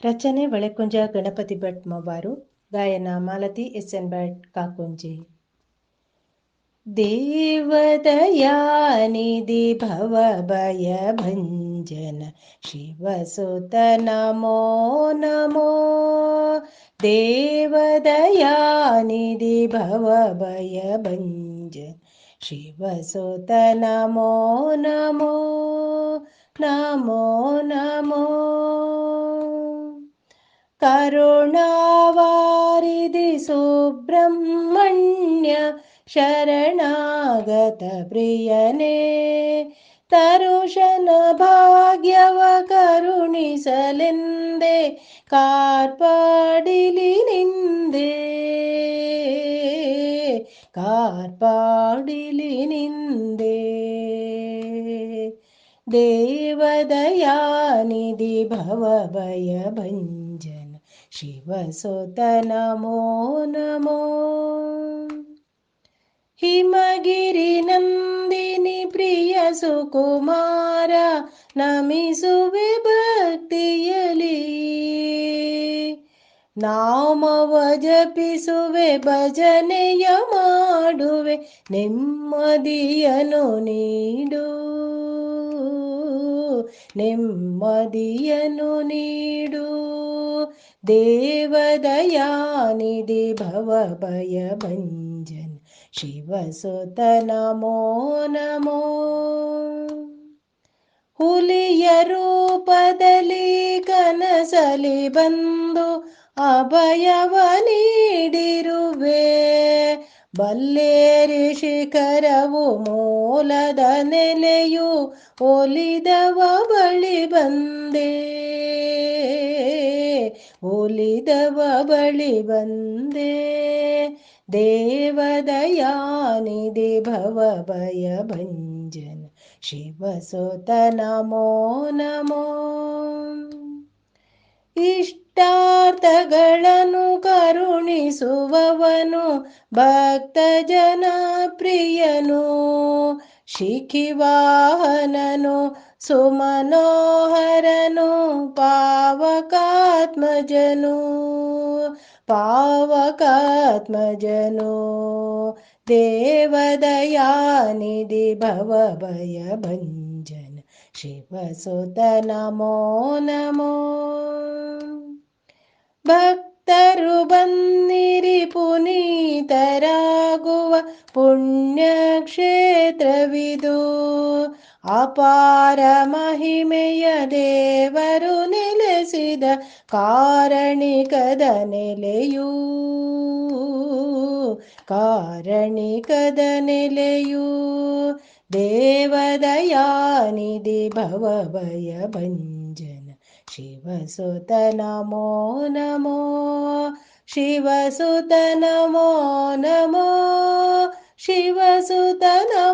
ರಚನೆ ಒಳೆಕುಂಜ ಗಣಪತಿ ಭಟ್ ಮವಾರು ಗಾಯನ Malathi S N Bhat Kakunji ದೇವದಯಾನಿಧಿ ಭವ ಭಯ ಭಂಜನ ಶಿವಸುತ ನಮೋ ನಮೋ ದೇವದಯಾನಿಧಿ ಭವ ಭಯ ಭಂಜನ ಶಿವಸುತ ನಮೋ ನಮೋ ನಮೋ ನಮೋ करुणावारिधि सुब्रह्मण्य शरणागत प्रियने तरुषन भाग्यव करुणिसलेन्दे कार्पाडिलि निन्दे कार्पाडिलि निन्दे देवदयानिधि भव भय भञ्जन शिवसुत नमो नमो ಹಿಮಗಿರಿನಂದಿನಿ ಪ್ರಿಯ ಸುಕುಮಾರ ನಮಿಸುವೆ ಭಕ್ತಿಯಲಿ ನಾಮವ ಜಪಿಸುವೆ ಭಜನೆಯ ಮಾಡುವೆ ನೆಮ್ಮದಿಯನು ನೀಡು ನೆಮ್ಮದಿಯನು ನೀಡು ದೇವದಯಾನಿಧಿ ಭವ ಭಯ ಭಂಜನ ಶಿವಸುತ ನಮೋ ನಮೋ ಹುಲಿಯ ರೂಪದಲ್ಲಿ ಕನಸಲಿ ಬಂದು ಅಭಯವ ನೀಡಿರುವೆ ಬಲ್ಲೇರಿ ಶಿಖರವು ಮೂಲದ ನೆಲೆಯು ಒಲಿದವ ಬಳಿ ಬಂದೆ ಒಲಿದವ ಬಳಿ ಬಂದೆ ದೇವದಯಾನಿಧಿ ಭವ ಭಯ ಭಂಜನ ಶಿವಸುತ ನಮೋ ನಮೋ ಇಷ್ಟಾರ್ಥಗಳನ್ನು ಕರುಣಿಸುವವನು ಭಕ್ತ ಜನ ಪ್ರಿಯನು ಶಿಖಿವಾಹನನು ಸುಮನೋಹರನು ಪಾವಕಾತ್ಮಜನು ಪಾವಕಾತ್ಮಜನು ದೇವದಯಾನಿಧಿ ಭವ ಭಯ ಭಂಜನ ಶಿವಸುತ ನಮೋ ಕ್ಷೇತ್ರವಿದು ಅಪಾರ ಮಹಿಮೆಯ ದೇವರು ನೆಲೆಸಿದ ಕಾರಣಿಕದ ನೆಲೆಯೂ. ಕಾರಣಿಕದ ನೆಲೆಯೂ. ದೇವದಯಾನಿಧಿ ಭವಭಯ ಭಂಜನ. ಶಿವಸುತ ನಮೋ ನಮೋ. ಶಿವಸುತ ನಮೋ ನಮೋ. ಶಿವಸುತ ನಮೋ